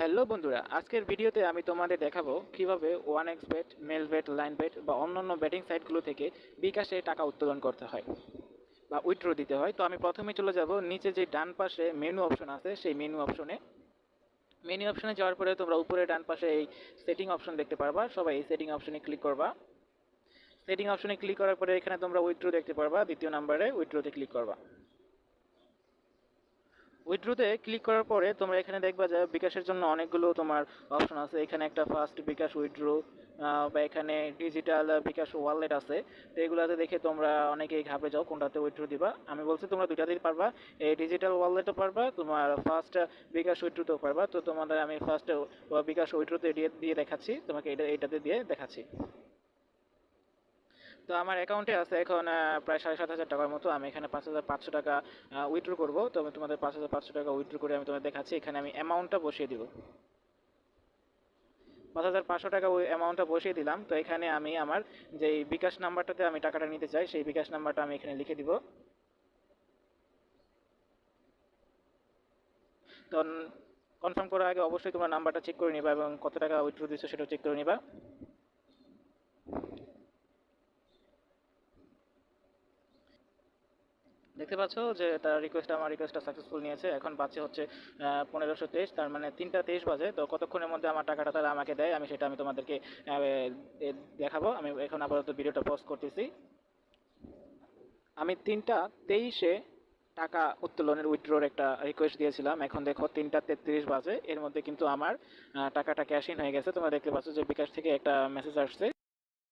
Hello বন্ধুরা, আজকের ভিডিওতে আমি তোমাদের দেখাবো কীভাবে one x bet melbet linebet বা অন্যান্য ব্যাটিং সাইটগুলো থেকে বিকাশে টাকা উত্তোলন করতে হয় বা উইথড্র দিতে হয়। তো আমি প্রথমে চলে যাব নিচে যে ডান পাশে মেনু অপশন আছে, সেই মেনু অপশনে মেনু অপশনে যাওয়ার পরে তোমরা উপরে ডান পাশে এই সেটিং অপশন দেখতে পারবা। সবাই এই সেটিং অপশনে ক্লিক করবা। সেটিং অপশনে ক্লিক করার পরে এখানে তোমরা উইথড্র দেখতে পারবা, দ্বিতীয় নাম্বারে উইথড্রতে ক্লিক করবা। উইথড্রোতে ক্লিক করার পরে তোমরা এখানে দেখবা যে বিকাশের জন্য অনেকগুলো তোমার অপশন আছে। এখানে একটা ফার্স্ট বিকাশ উইথড্রো বা এখানে ডিজিটাল বিকাশ ওয়ালেট আছে। তো এগুলোতে দেখে তোমরা অনেকেই ঘাবড়ে যাও কোনটাতে উইথড্রো দিবা। আমি বলছি তোমরা দুটাতেই পারবা। এই ডিজিটাল ওয়ালেটও পারবা, তোমার ফার্স্ট বিকাশ উইথড্রোতেও পারবা। তো তোমাদের আমি ফার্স্ট বিকাশ উইথড্রোতে দিয়ে দেখাচ্ছি। তোমাকে এটা, এটাতে দিয়ে দেখাচ্ছি। তো আমার অ্যাকাউন্টে আছে এখন প্রায় সাড়ে সাত হাজার টাকার মতো। আমি এখানে পাঁচ হাজার পাঁচশো টাকা উইথড্র করব। তো আমি তোমাদের পাঁচ হাজার পাঁচশো টাকা উইথড্র করে আমি তোমাদের দেখাচ্ছি। এখানে আমি অ্যামাউন্টটা বসিয়ে দিব। পাঁচ হাজার পাঁচশো টাকা ওই অ্যামাউন্টটা বসিয়ে দিলাম। তো এখানে আমি আমার যে বিকাশ নাম্বারটাতে আমি টাকাটা নিতে চাই, সেই বিকাশ নাম্বারটা আমি এখানে লিখে দিব। তো কনফার্ম করার আগে অবশ্যই তোমার নাম্বারটা চেক করে নিবা এবং কত টাকা উইথড্র দিচ্ছ সেটাও চেক করে নিবা। দেখতে পাচ্ছ যে তার রিকোয়েস্ট আমার রিকোয়েস্টটা সাকসেসফুল নিয়েছে। এখন বাজে হচ্ছে পনেরোশো তেইশ, তার মানে তিনটা তেইশ বাজে। তো কতক্ষণের মধ্যে আমার টাকাটা তারা আমাকে দেয়, আমি সেটা আমি তোমাদেরকে দেখাবো। আমি এখন আপাতত ভিডিওটা পোস্ট করতেছি। আমি তিনটা তেইশে টাকা উত্তোলনের উইথড্রোর একটা রিকোয়েস্ট দিয়েছিলাম। এখন দেখো, তিনটা তেত্রিশ বাজে। এর মধ্যে কিন্তু আমার টাকাটা ক্যাশ ইন হয়ে গেছে। তোমরা দেখতে পাচ্ছ যে বিকাশ থেকে একটা মেসেজ আসছে।